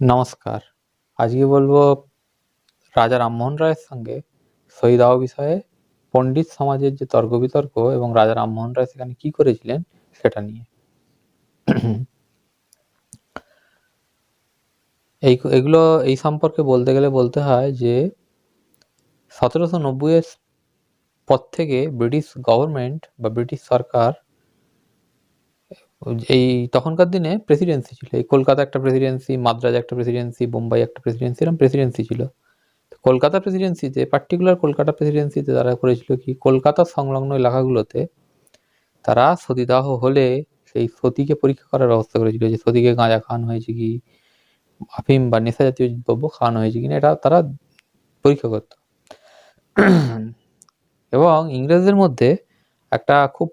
নমস্কার। আজকে বলব রাজা রামমোহন রায়ের সঙ্গে সইদাহ বিষয়ে, পণ্ডিত সমাজের যে তর্ক বিতর্ক এবং রাজা রামমোহন রায় সেখানে কি করেছিলেন সেটা নিয়ে। এই এগুলো এই সম্পর্কে বলতে গেলে বলতে হয় যে, সতেরোশো নব্বইয়ের পর থেকে ব্রিটিশ গভর্নমেন্ট বা ব্রিটিশ সরকার এই তখনকার দিনে প্রেসিডেন্সি ছিল। এই কলকাতা একটা প্রেসিডেন্সি মাদ্রাজ একটা প্রেসিডেন্সি বোম্বাই একটা প্রেসিডেন্সি এরকম প্রেসিডেন্সি ছিল। তো কলকাতা প্রেসিডেন্সিতে পার্টিকুলার কলকাতা প্রেসিডেন্সিতে তারা করেছিল কি, কলকাতা সংলগ্ন এলাকাগুলোতে তারা সতীদাহ হলে সেই সতীকে পরীক্ষা করার ব্যবস্থা করেছিল যে সতীকে গাঁজা খাওয়ানো হয়েছে কি, আফিম বা নেশা জাতীয় দ্রব্য খাওয়ানো হয়েছে কিনা এটা তারা পরীক্ষা করত। এবং ইংরেজদের মধ্যে একটা খুব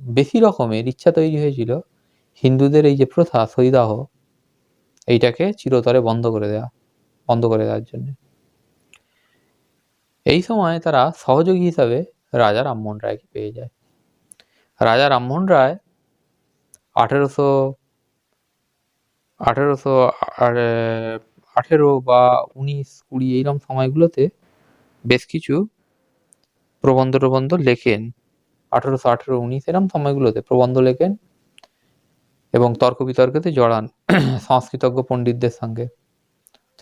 বেশি রকমের ইচ্ছা তৈরি হয়েছিল। হিন্দুদের এই যে প্রথা সইদাহ এইটাকে চিরতরে বন্ধ করে দেওয়া বন্ধ করে দেওয়ার জন্য। এই সময় তারা সহযোগী হিসাবে রাজা রামমোহন রায়কে পেয়ে যায়। রাজা রামমোহন রায় আঠেরোশো আঠেরোশো আঠেরো বা উনিশ, কুড়ি এইরকম সময়গুলোতে বেশ কিছু প্রবন্ধ প্রবন্ধ লেখেন। আঠেরোশো আঠেরো উনিশ এরম সময়গুলোতে প্রবন্ধ লেখেন এবং তর্ক বিতর্কেতে জড়ান সংস্কৃতজ্ঞ পণ্ডিতদের সঙ্গে,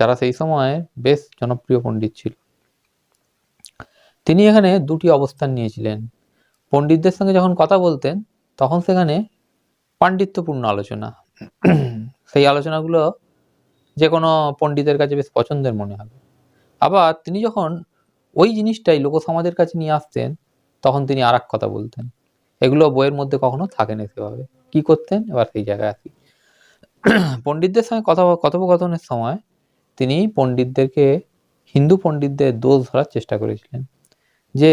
যারা সেই সময়ে বেশ জনপ্রিয় পণ্ডিত ছিল। তিনি এখানে দুটি অবস্থান নিয়েছিলেন। পণ্ডিতদের সঙ্গে যখন কথা বলতেন, তখন সেখানে পাণ্ডিত্যপূর্ণ আলোচনা। সেই আলোচনাগুলো যে কোনো পণ্ডিতের কাছে বেশ পছন্দের মনে হবে। আবার তিনি যখন ওই জিনিসটাই লোকসমাজের কাছে নিয়ে আসতেন তখন তিনি আর কথা বলতেন, এগুলো বইয়ের মধ্যে কখনো থাকে না সেভাবে। কি করতেন? এবার সেই জায়গায় আসি। পণ্ডিতদের সঙ্গে কথা কথোপকথনের সময় তিনি পণ্ডিতদেরকে, হিন্দু পণ্ডিতদের দোষ ধরার চেষ্টা করেছিলেন। যে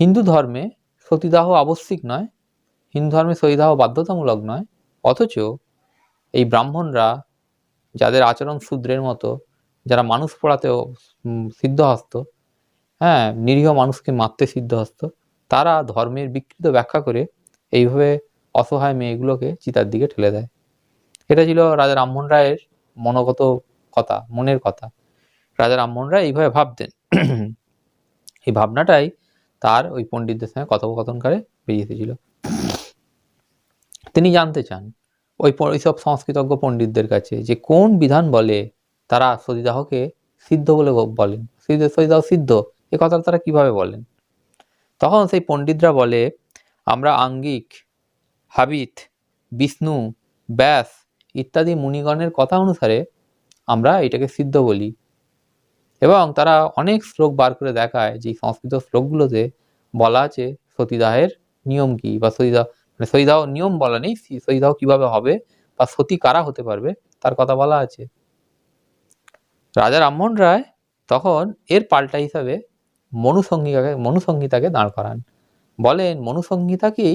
হিন্দু ধর্মে সতীদাহ আবশ্যিক নয়, হিন্দু ধর্মে সতীদাহ বাধ্যতামূলক নয়, অথচ এই ব্রাহ্মণরা যাদের আচরণ শূদ্রের মতো, যারা মানুষ পড়াতেও সিদ্ধহস্ত হ্যাঁ নিরীহ মানুষকে মারতে সিদ্ধহস্ত। তারা ধর্মের বিকৃত ব্যাখ্যা করে এইভাবে অসহায় মেয়েগুলোকে চিতার দিকে ঠেলে দেয়। এটা ছিল রাজা রামমোহন রায়ের মনোগত কথা, মনের কথা। রাজা রামমোহন রায় এইভাবে ভাবতেন। এই ভাবনাটাই তার ওই পণ্ডিতদের সঙ্গে কথোপকথনকারে বেরিয়ে এসেছিল। তিনি জানতে চান, ওই সব সংস্কৃতজ্ঞ পণ্ডিতদের কাছে যে কোন বিধান বলে তারা সতীদাহকে সিদ্ধ বলে বলেন। সতীদাহ সিদ্ধ এ কথা তারা কীভাবে বলেন? তখন সেই পণ্ডিতরা বলে, আমরা আঙ্গিক, হাবিত, বিষ্ণু, ব্যাস ইত্যাদি মুনিগণের কথা অনুসারে আমরা এটাকে সিদ্ধ বলি। এবং তারা অনেক শ্লোক বার করে দেখায় যে সংস্কৃত শ্লোকগুলোতে বলা আছে সতীদাহের নিয়ম কি বা সতীদাহ মানে সতীদাহ নিয়ম বলা নেই সতীদাহ কীভাবে হবে বা সতী কারা হতে পারবে তার কথা বলা আছে। রাজা রামমোহন রায় তখন এর পাল্টা হিসাবে মনুসংহিতাকে মনুসংহিতাকে দাঁড় করান। বলেন মনুসংহিতাকেই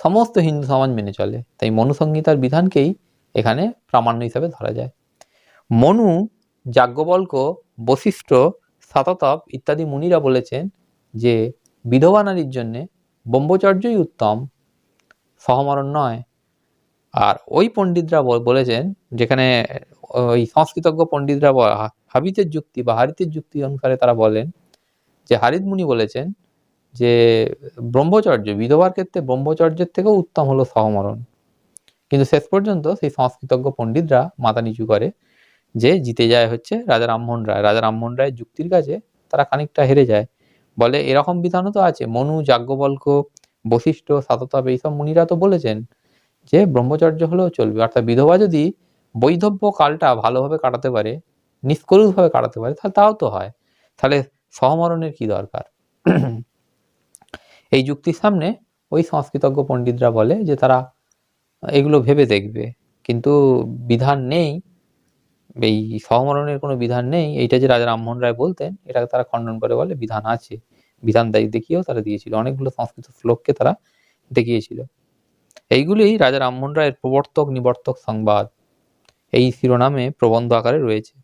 সমস্ত হিন্দু সমাজ মেনে চলে। তাই মনুসংহিতার বিধানকেই এখানে প্রামাণ্য হিসাবে ধরা যায়। মনু যাজ্ঞবল্ক, বশিষ্ঠ শততপ ইত্যাদি মুনিরা বলেছেন যে, বিধবা নারীর জন্যে ব্রহ্মচর্যই উত্তম, সহমরণ নয়। আর ওই পণ্ডিতরা বলেছেন যেখানে ওই সংস্কৃতজ্ঞ পণ্ডিতরা হাবিতের যুক্তি বা হারিতের যুক্তি অনুসারে তারা বলেন যে হারিত মুনি বলেছেন যে ব্রহ্মচর্য, বিধবার ক্ষেত্রে ব্রহ্মচর্যের থেকেও উত্তম হলো সহমরণ। কিন্তু শেষ পর্যন্ত সেই সংস্কৃতজ্ঞ পণ্ডিতরা মাথা নিচু করে যে জিতে যায় হচ্ছে রাজা রামমোহন রায়। রাজা রামমোহন রায়ের যুক্তির কাছে তারা খানিকটা হেরে যায়। বলে এরকম বিধানও তো আছে। মনু, যাজ্ঞবল্ক, বশিষ্ঠ সাততাপ এইসব মুনিরা তো বলেছেন যে ব্রহ্মচর্য হলেও চলবে। অর্থাৎ বিধবা যদি বৈধব্য কালটা ভালোভাবে কাটাতে পারে, নিষ্কলুষভাবে কাটাতে পারে, তাহলে তাও তো হয়। তাহলে সহমরণের কি দরকার? এই যুক্তির সামনে ওই সংস্কৃতজ্ঞ পণ্ডিতরা বলে যে তারা এগুলো ভেবে দেখবে। কিন্তু বিধান নেই, এই সহমরণের কোনো বিধান নেই, এইটা যে রাজা রামমোহন রায় বলতেন এটাকে তারা খণ্ডন করে বলে বিধান আছে। বিধান দায়ী দেখিয়েও তারা দিয়েছিল। অনেকগুলো সংস্কৃত শ্লোককে তারা দেখিয়েছিল। এইগুলি রাজা রামমোহন রায়ের প্রবর্তক নিবর্তক সংবাদ। এই শিরোনামে প্রবন্ধ আকারে রয়েছে।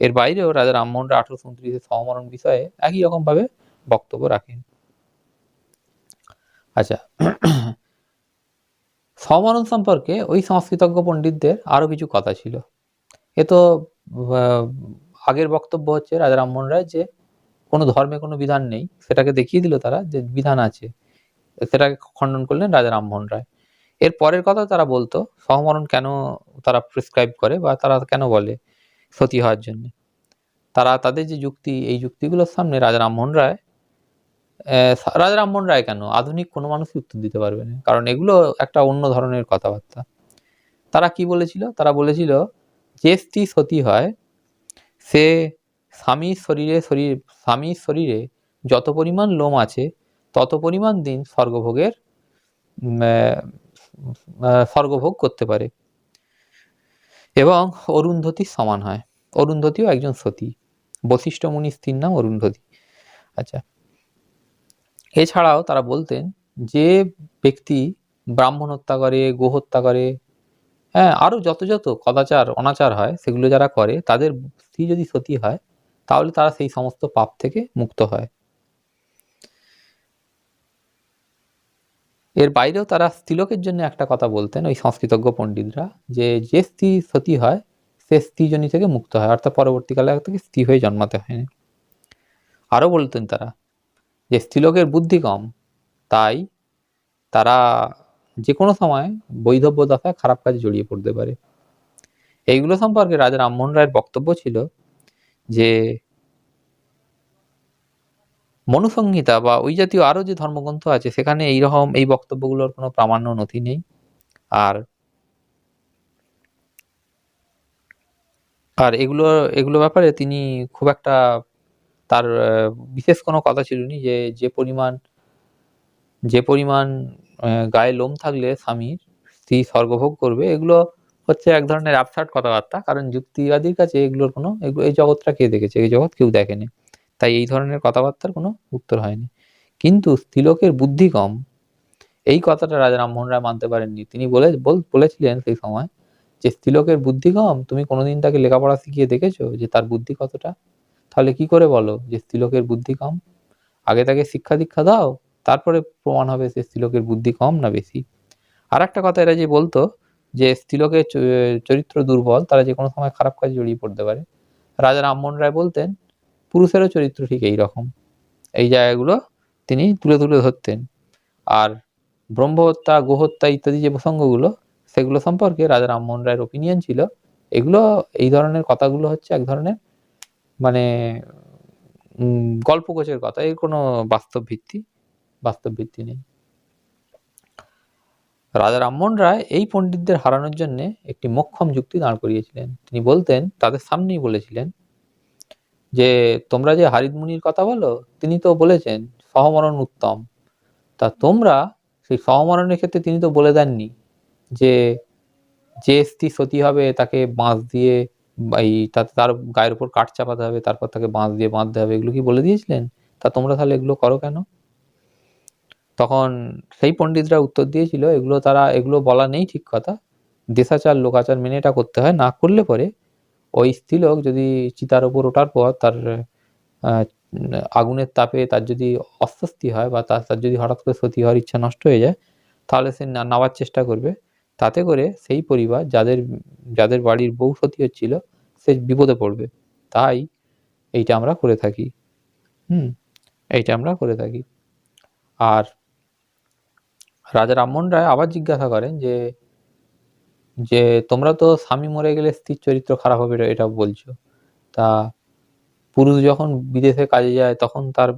এর বাইরেও রাজা রামমোহন রায় আঠারোশো উনত্রিশের সহমরণ বিষয়ে একই রকমভাবে বক্তব্য রাখেন। আচ্ছা সমরণ সম্পর্কে ওই সংস্কৃতজ্ঞ পণ্ডিতদের আরও কিছু কথা ছিল। এ তো আগের বক্তব্য হচ্ছে রাজা রামমোহন রায় যে কোনো ধর্মে কোনো বিধান নেই, সেটাকে দেখিয়ে দিল তারা যে বিধান আছে, সেটাকে খণ্ডন করলেন রাজা রামমোহন রায় এর পরের কথা তারা বলতো সহমরণ কেন তারা প্রেসক্রাইব করে বা তারা কেন বলে? সতী হওয়ার জন্য। তারা তাদের যে যুক্তি, এই যুক্তিগুলোর সামনে রাজা রামমোহন রায় রাজা রামমোহন রায় কেন? আধুনিক কোনো মানুষই উত্তর দিতে পারবে না। কারণ এগুলো একটা অন্য ধরনের কথাবার্তা। তারা কি বলেছিল? তারা বলেছিল, যে স্ত্রী সতী হয়, সে স্বামীর শরীরে, শরীর, স্বামীর শরীরে যত পরিমাণ লোম আছে, তত পরিমাণ দিন স্বর্গভোগের স্বর্গভোগ করতে পারে। এবং অরুন্ধতির সমান হয়। অরুন্ধতিও একজন সতী। বশিষ্ঠ মুনির স্ত্রীর নাম অরুন্ধতী। আচ্ছা। এছাড়াও তারা বলতেন যে ব্যক্তি ব্রাহ্মণ হত্যা করে গো হত্যা করে হ্যাঁ আরও যত যত কদাচার, অনাচার হয়, সেগুলো যারা করে, তাদের স্ত্রী যদি সতী হয়, তাহলে তারা সেই সমস্ত পাপ থেকে মুক্ত হয়। এর বাইরেও তারা স্ত্রীলোকের জন্য একটা কথা বলতেন, ওই সংস্কৃতজ্ঞ পণ্ডিতরা, যে যে স্ত্রী সতী হয়, সে স্ত্রীজনী থেকে মুক্ত হয়, অর্থাৎ পরবর্তীকালে থেকে স্ত্রী হয়ে জন্মাতে হয়নি। আরও বলতেন তারা যে স্ত্রীলোকের বুদ্ধি কম, তাই তারা যে কোনো সময় বৈধব্য দশায় খারাপ কাজে জড়িয়ে পড়তে পারে। এইগুলো সম্পর্কে রাজা রামমোহন রায়ের বক্তব্য ছিল যে মনুসংহিতা বা ওই জাতীয় আরও যে ধর্মগ্রন্থ আছে, সেখানে এইরকম এই বক্তব্যগুলোর কোনো প্রামাণ্য নথি নেই। আর আর এগুলো এগুলো ব্যাপারে তিনি খুব একটা তার বিশেষ কোনো কথা ছিল না যে যে পরিমাণ যে পরিমাণ গায়ে লোম থাকলে স্বামীর স্ত্রী স্বর্গভোগ করবে, এগুলো হচ্ছে এক ধরনের অ্যাবসার্ট কথাবার্তা। কারণ যুক্তিবাদীর কাছে এগুলোর কোনো, এগুলো, এই জগৎটা কে দেখেছে? এই জগৎ কেউ দেখেনি। তাই এই ধরনের কথাবার্তার কোনো উত্তর হয়নি। কিন্তু স্ত্রীলোকের বুদ্ধি কম। এই কথাটা রাজা রামমোহন রায় মানতে পারেননি। তিনি বলে, বল- বলেছিলেন সেই সময় যে, স্ত্রীলোকের বুদ্ধি কম? তুমি কোনোদিন তাকে লেখাপড়া শিখিয়ে দেখেছ যে, তার বুদ্ধি কতটা? তাহলে কি করে বলো যে, স্ত্রীলোকের বুদ্ধি কম? আগে তাকে শিক্ষা দীক্ষা দাও, তারপরে প্রমাণ হবে সে স্ত্রীলোকের বুদ্ধি কম না বেশি? আর একটা কথা এরা যে বলতো যে, স্ত্রীলোকের চরিত্র দুর্বল, তারা যে কোনো সময় খারাপ কাজে জড়িয়ে পড়তে পারে। রাজা রামমোহন রায় বলতেন পুরুষেরও চরিত্র ঠিক এই রকম এই জায়গাগুলো তিনি তুলে তুলে ধরতেন। আর ব্রহ্মহত্যা গোহত্যা ইত্যাদি যে প্রসঙ্গগুলো সেগুলো সম্পর্কে রাজা রামমোহন রায়ের ওপিনিয়ন ছিল। এগুলো এই ধরনের কথাগুলো হচ্ছে এক ধরনের মানে উম, গল্পকোচের কথা। এর কোনো বাস্তব ভিত্তি বাস্তব ভিত্তি নেই। রাজা রামমোহন রায় এই পণ্ডিতদের হারানোর জন্য একটি মোক্ষম যুক্তি দাঁড় করিয়েছিলেন। তিনি বলতেন তাদের সামনেই বলেছিলেন যে তোমরা যে হারিদ মুনির কথা বলো, তিনি তো বলেছেন, সহমরণ উত্তম। তা তোমরা সেই সহমরণের ক্ষেত্রে তিনি তো বলে দেননি যে যে স্ত্রী সতী হবে তাকে বাঁশ দিয়ে এই তাতে তার গায়ের উপর কাঠ চাপাতে হবে, তারপর তাকে বাঁশ দিয়ে বাঁধতে হবে, এগুলো কি বলে দিয়েছিলেন? তা তোমরা তাহলে এগুলো করো কেন? তখন সেই পণ্ডিতরা উত্তর দিয়েছিল, এগুলো তারা, এগুলো বলা নেই ঠিক কথা। দেশাচার, লোকাচার মেনে এটা করতে হয়, না করলে পরে ওই স্ত্রীলোক যদি চিতার ওপর ওঠার পর তার আগুনের তাপে তার যদি অস্বস্তি হয় বা তার তার যদি হঠাৎ করে সতী হওয়ার ইচ্ছা নষ্ট হয়ে যায়, তাহলে সে নামার চেষ্টা করবে। তাতে করে সেই পরিবার যাদের যাদের বাড়ির বউ সতী হচ্ছিল, সে বিপদে পড়বে। তাই এইটা আমরা করে থাকি। হুম, এইটা আমরা করে থাকি। আর রাজা রামমোহন রায় আবার জিজ্ঞাসা করেন যে যে তোমরা তো স্বামী মরে গেলে স্ত্রীর চরিত্র খারাপ হবে এটা- বলছো। তা পুরুষ যখন বিদেশে কাজে যায়, তখন তার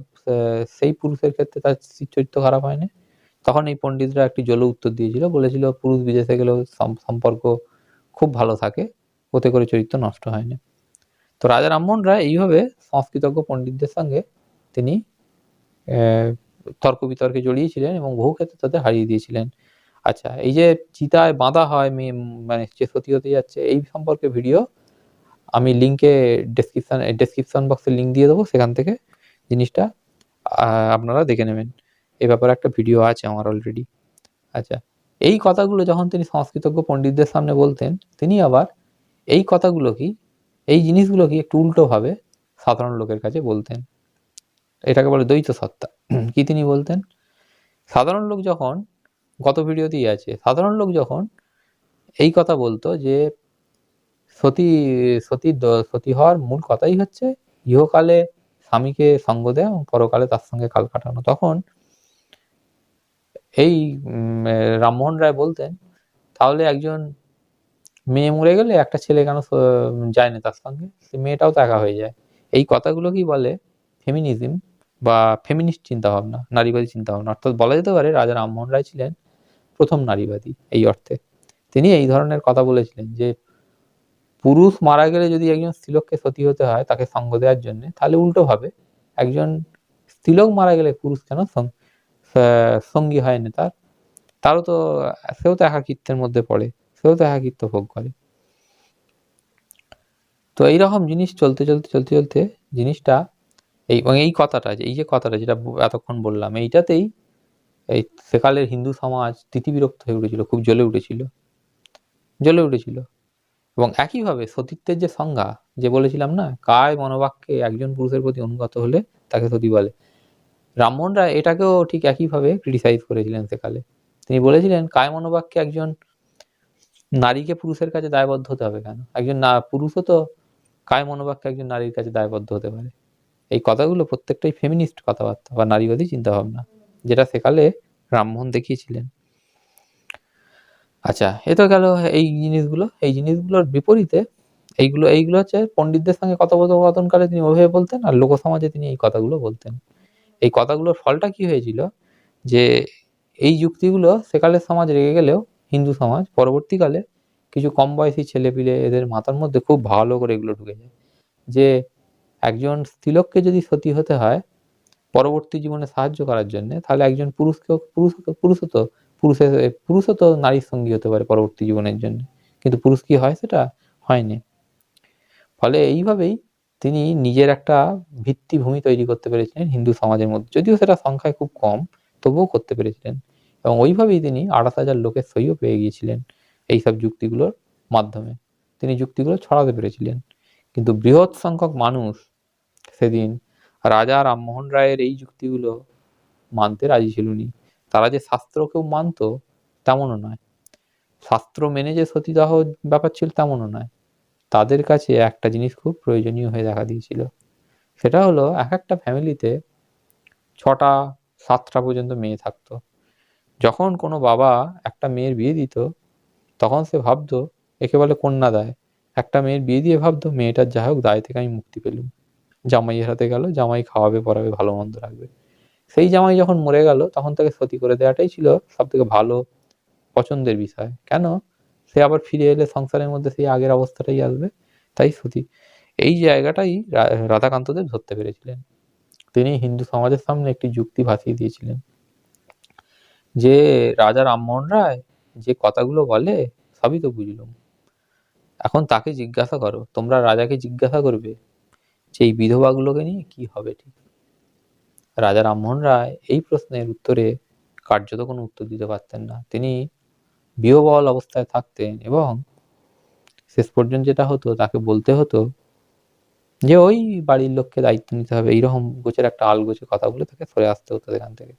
সেই পুরুষের ক্ষেত্রে তার স্ত্রীর চরিত্র খারাপ হয়নি তখন এই পণ্ডিতরা একটি জল উত্তর দিয়েছিল, বলেছিল পুরুষ বিদেশে গেলেও সম্পর্ক খুব ভালো থাকে, ওতে করে চরিত্র নষ্ট হয় না। তো রাজা রামমোহন রায় এইভাবে সংস্কৃতজ্ঞ পণ্ডিতদের সঙ্গে তিনি তর্ক বিতর্কে জড়িয়েছিলেন এবং বহু ক্ষেত্রে তাদের হারিয়ে দিয়েছিলেন। আচ্ছা এই যে চিতায় বাঁধা হয় মেয়ে মানে যে সতী হতে যাচ্ছে, এই সম্পর্কে ভিডিও আমি লিঙ্কে ডেসক্রিপশন ডেসক্রিপশন বক্সে লিঙ্ক দিয়ে দেবো সেখান থেকে জিনিসটা আপনারা দেখে নেবেন। এ ব্যাপারে একটা ভিডিও আছে আমার অলরেডি আচ্ছা এই কথাগুলো যখন তিনি সংস্কৃতজ্ঞ পণ্ডিতদের সামনে বলতেন, তিনি আবার এই কথাগুলো কি, এই জিনিসগুলো কি একটু উল্টোভাবে সাধারণ লোকের কাছে বলতেন। এটাকে বলে দ্বৈত সত্তা। কি তিনি বলতেন? সাধারণ লোক যখন গত ভিডিওতেই আছে। সাধারণ লোক যখন এই কথা বলতো যে সতী সতী সতী হওয়ার মূল কথাই হচ্ছে ইহকালে স্বামীকে সঙ্গ দেওয়া এবং পরকালে তার সঙ্গে কাল কাটানো। তখন এই রামমোহন রায় বলতেন, তাহলে একজন মেয়ে মরে গেলে একটা ছেলে কেন যায় না তার সঙ্গে? সে মেয়েটাও তো একা হয়ে যায়। এই কথাগুলো কি বলে? ফেমিনিজম বা ফেমিনিস্ট চিন্তাভাবনা, নারীবাদী চিন্তাভাবনা। অর্থাৎ বলা যেতে পারে রাজা রামমোহন রায় ছিলেন প্রথম নারীবাদী, এই অর্থে। তিনি এই ধরনের কথা বলেছিলেন যে, পুরুষ মারা গেলে যদি একজন স্ত্রীলোককে সতী হতে হয়, তাকে সঙ্গ দেওয়ার জন্য, তাহলে উল্টোভাবে একজন স্ত্রীলোক মারা গেলে পুরুষ কেন সঙ্গী হয় না তার? তারও তো, সেও তো একাকিত্বের মধ্যে পড়ে, সেও তো একাকিত্ব ভোগ করে। তো এইরকম জিনিস চলতে চলতে চলতে চলতে জিনিসটা, এই এই কথাটা এই যে কথাটা যেটা এতক্ষণ বললাম, এইটাতেই এই সেকালের হিন্দু সমাজ তিতিবিরক্ত হয়ে উঠেছিল, খুব জ্বলে উঠেছিল জ্বলে উঠেছিল। এবং একইভাবে সতীত্বের যে সংজ্ঞা, যে বলেছিলাম না, কায় মনোবাক্যে একজন পুরুষের প্রতি অনুগত হলে তাকে সতী বলে। রায় এটাকেও ঠিক একইভাবে ক্রিটিসাইজ করেছিলেন সেকালে। তিনি বলেছিলেন, কায় মনোবাক্যে একজন নারীকে পুরুষের কাছে দায়বদ্ধ হতে হবে কেন? একজন না, পুরুষও তো কায় মনোবাক্যে একজন নারীর কাছে দায়বদ্ধ হতে পারে। এই কথাগুলো প্রত্যেকটাই ফেমিনিস্ট কথাবার্তা বা নারীবাদী চিন্তাভাবনা। যেটা সেকালে রামমোহন দেখিয়েছিলেন। আচ্ছা এ তো গেল এই জিনিসগুলো। এই জিনিসগুলোর বিপরীতে এইগুলো এইগুলো হচ্ছে পণ্ডিতদের সঙ্গে কথোপকথনকালে তিনি ওইভাবে বলতেন আর লোকসমাজে তিনি এই কথাগুলো বলতেন। এই কথাগুলোর ফলটা কি হয়েছিল? যে এই যুক্তিগুলো সেকালের সমাজ রেগে গেলেও হিন্দু সমাজ পরবর্তীকালে কিছু কম বয়সী ছেলেপিলে এদের মাথার মধ্যে খুব ভালো করে এগুলো ঢুকে যায়। যে একজন স্ত্রীলোককে যদি সতী হতে হয় পরবর্তী জীবনে সাহায্য করার জন্য, তাহলে একজন পুরুষকেও পুরুষ পুরুষও তো পুরুষের পুরুষও তো নারীর সঙ্গী হতে পারে পরবর্তী জীবনের জন্য। কিন্তু পুরুষ কি হয় সেটা হয়নি। ফলে এইভাবেই তিনি নিজের একটা ভিত্তিভূমি তৈরি করতে পেরেছিলেন হিন্দু সমাজের মধ্যে। যদিও সেটা সংখ্যায় খুব কম, তবুও করতে পেরেছিলেন। এবং ওইভাবেই তিনি আড়াত হাজার লোকের সইও পেয়ে গিয়েছিলেন এইসব যুক্তিগুলোর মাধ্যমে। তিনি যুক্তিগুলো ছড়াতে পেরেছিলেন। কিন্তু বৃহৎ সংখ্যক মানুষ সেদিন রাজা রামমোহন রায়ের এই যুক্তিগুলো মানতে রাজি ছিলনি। তারা যে শাস্ত্রকেও মানতো, তেমনও নয়। শাস্ত্র মেনে যে সতীদাহ ব্যাপার ছিল, তেমনও নয়। তাদের কাছে একটা জিনিস খুব প্রয়োজনীয় হয়ে দেখা দিয়েছিল। সেটা হলো, এক একটা ফ্যামিলিতে ছটা, সাতটা পর্যন্ত মেয়ে থাকতো। যখন কোনো বাবা একটা মেয়ের বিয়ে দিত, তখন সে ভাবতো, একে বলে কন্যা দায়। একটা মেয়ের বিয়ে দিয়ে ভাবতো, মেয়েটার যা হোক দায় থেকে আমি মুক্তি পেলুম। জামাইয়ের হাতে গেল, জামাই খাওয়াবে পরাবে ভালো মন্দ রাখবে। সেই জামাই যখন মরে গেল, তখন তাকে সতী করে দেওয়াটাই ছিল সব থেকে ভালো, পছন্দের বিষয়। কেন? সে আবার ফিরে এলে সংসারের মধ্যে সেই আগের অবস্থাটাই আসবে, তাই সতী। এই জায়গাটাই রাধাকান্তদেব ধরতে পেরেছিলেন। তিনি হিন্দু সমাজের সামনে একটি যুক্তি ভাসিয়ে দিয়েছিলেন। যে রাজা রামমোহন রায় যে কথাগুলো বলে, সবই তো বুঝলুম। এখন তাকে জিজ্ঞাসা করো, তোমরা রাজাকে জিজ্ঞাসা করবে? এই বিধবাগুলোকে নিয়ে কি হবে ঠিক? রাজা রামমোহন রায় এই প্রশ্নের উত্তরে কার্যত কোনো উত্তর দিতে পারতেন না। তিনি বিহবল অবস্থায় থাকতেন এবং শেষ পর্যন্ত যেটা হতো, তাকে বলতে হতো যে, ওই বাড়ির লোককে দায়িত্ব নিতে হবে। এইরকম গোছের একটা আল আলগোছে কথা বলে তাকে সরে আসতে হতো সেখান থেকে।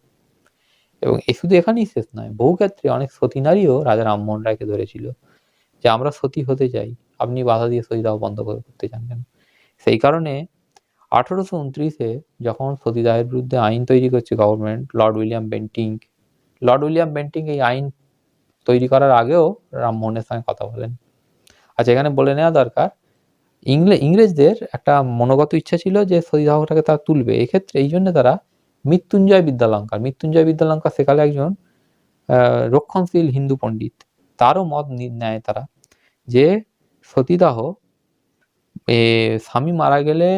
এবং এ শুধু এখানেই শেষ নয়, বহু ক্ষেত্রে অনেক সতী নারীও রাজা রামমোহন রায়কে ধরেছিল যে, আমরা সতী হতে চাই। আপনি বাধা দিয়ে সতীদাহ বন্ধ করে করতে চান কেন? সেই কারণে আঠারোশো উনত্রিশে যখন সতীদাহের বিরুদ্ধে আইন তৈরি করছে government Lord William Bentinck Lord William Bentinck এই আইন তৈরি করার আগেও রামমোহনের সঙ্গে কথা বলেন। আচ্ছা এখানে বলে নেওয়া দরকার, ইংলে ইংরেজদের একটা মনোগত ইচ্ছা ছিল যে সতীদাহটাকে তারা তুলবে। এক্ষেত্রে এই জন্য তারা মৃত্যুঞ্জয় বিদ্যালঙ্কার মৃত্যুঞ্জয় বিদ্যালঙ্কার সেকালে একজন রক্ষণশীল হিন্দু পণ্ডিত। তারও মত নেয় তারা যে সতীদাহ স্বামী মারা গেলে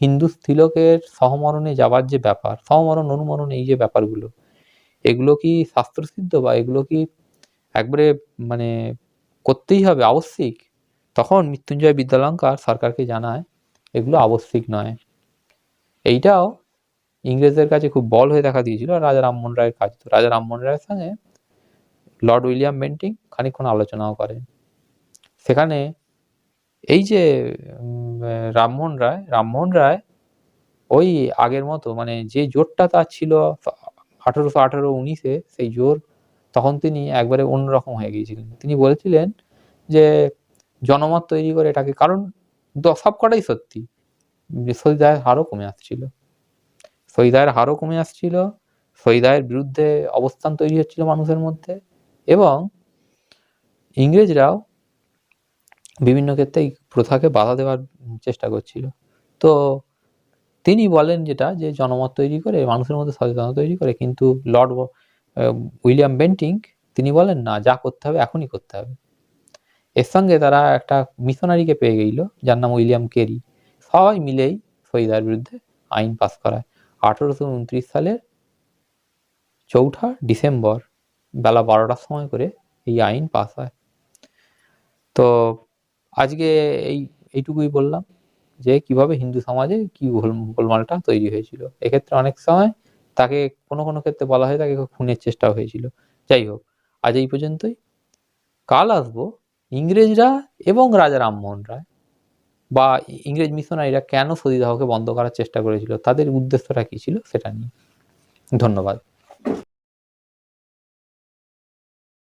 হিন্দু স্ত্রীলোকের সহমরণে যাবার যে ব্যাপার, সহমরণ, অনুমরণ এই যে ব্যাপারগুলো, এগুলো কি শাস্ত্রসিদ্ধ বা এগুলো কি একবারে মানে করতেই হবে আবশ্যিক? তখন মৃত্যুঞ্জয় বিদ্যালঙ্কার সরকারকে জানায়, এগুলো আবশ্যিক নয়। এইটাও ইংরেজদের কাছে খুব বল হয়ে দেখা দিয়েছিল, রাজা রামমোহন রায়ের কাজ। তো রাজা রামমোহন রায়ের সঙ্গে লর্ড উইলিয়াম বেন্টিং খানিকক্ষণ আলোচনাও করেন। সেখানে এই যে রামমোহন রায় রামমোহন রায় ওই আগের মতো মানে যে জোরটা তার ছিল আঠারোশো আঠারো উনিশে সেই জোর, তখন তিনি একবারে অন্যরকম হয়ে গিয়েছিলেন। তিনি বলেছিলেন যে, জনমত তৈরি করে এটাকে, কারণ দ- সবকটাই সত্যি। সতীদাহের হারও কমে আসছিল। সতীদাহের হারও কমে আসছিল সতীদাহের বিরুদ্ধে অবস্থান তৈরি হচ্ছিল মানুষের মধ্যে এবং ইংরেজরাও বিভিন্ন ক্ষেত্রে এই প্রথাকে বাধা দেওয়ার চেষ্টা করছিল। তো তিনি বলেন যেটা, যে জনমত তৈরি করে, মানুষের মধ্যে সচেতনতা তৈরি করে, কিন্তু লর্ড উইলিয়াম বেন্টিং, তিনি বলেন, না, যা করতে হবে, এখনই করতে হবে। এর সঙ্গে তারা একটা মিশনারিকে পেয়ে গেল যার নাম উইলিয়াম কেরি। সবাই মিলেই সইদার বিরুদ্ধে আইন পাস করায়। আঠেরোশো উনত্রিশ সালের চৌঠা ডিসেম্বর বেলা বারোটার সময় করে এই আইন পাস হয়। তো আজকে এই, এইটুকুই বললাম যে কীভাবে হিন্দু সমাজে কি গোল- গোলমালটা তৈরি হয়েছিল। এক্ষেত্রে অনেক সময় তাকে কোনো কোনো ক্ষেত্রে বলা হয় তাকে খুনের চেষ্টা হয়েছিল। যাই হোক, আজ এই পর্যন্তই। কাল আসব ইংরেজরা এবং রাজা রামমোহন রায় বা ইংরেজ মিশনারিরা কেন সতীদাহকে বন্ধ করার চেষ্টা করেছিল, তাদের উদ্দেশ্যটা কী ছিল সেটা নিয়ে। ধন্যবাদ।